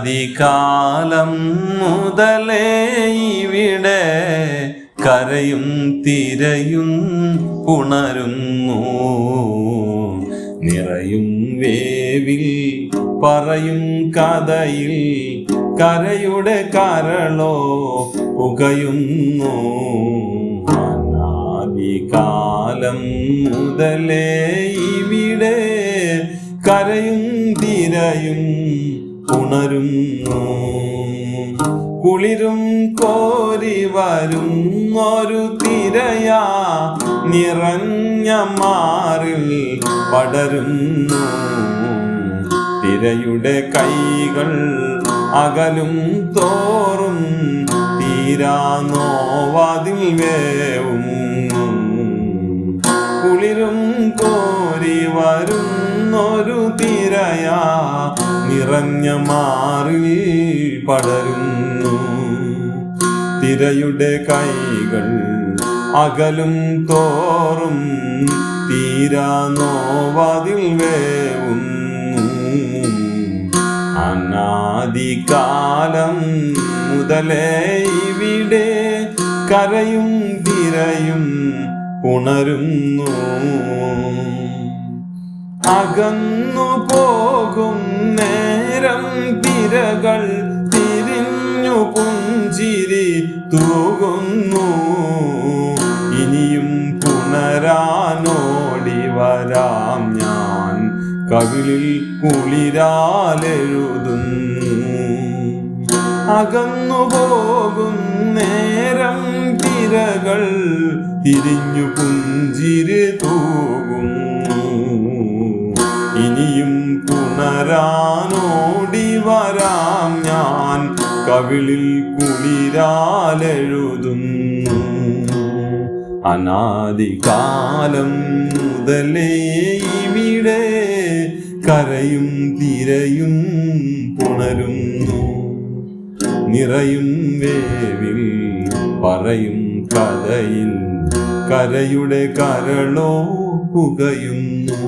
അനാദികാലം മുതലേ ഇവിടെ കരയും തിരയും ഉണരുന്നു നിറയും വേവിൽ പറയും കഥയിൽ കരയുടെ കരളോ പുകയുന്നു. അനാദികാലം മുതലേ ഇവിടെ കരയും തിരയും ഉണരുന്നു. കുളിരും കോരി വരും ഒരു തിരയാ നിറഞ്ഞ മാറിൽ പടരുന്നു. തിരയുടെ കൈകൾ അകലും തോറും തീരാ നോവാതിൽ വേവും. കുളിരും വരുന്നൊരു തിരയാ നിറഞ്ഞ മാറിൽ പടരുന്നു. തിരയുടെ കൈകൾ അകലും തോറും തീരാ നോവാതിൽ വേവുന്നു. അനാദികാലം മുതലേ ഇവിടെ കരയും തിരയും ഉണരുന്നു അകന്നു പോകും നേരം തിരകൾ തിരിഞ്ഞു പുഞ്ചിരി തൂകുന്നു. ഇനിയും പുണരാനോടി വരാം ഞാൻ. കവിളിൽ കുളിരാലെഴുതുന്നു. അകന്നു പോകും നേരം തിരകൾ തിരിഞ്ഞു പുഞ്ചിരി തൂകുന്നു വരാം ഞാൻ കവിളിൽ കുളിരാലെഴുതുന്നു. അനാദികാലം മുതലേ ഇവിടെ കരയും തിരയും പുണരുന്നു. നിറയും വേവിൽ പറയും കഥയിൽ കരയുടെ കരളോ പുകയുന്നു.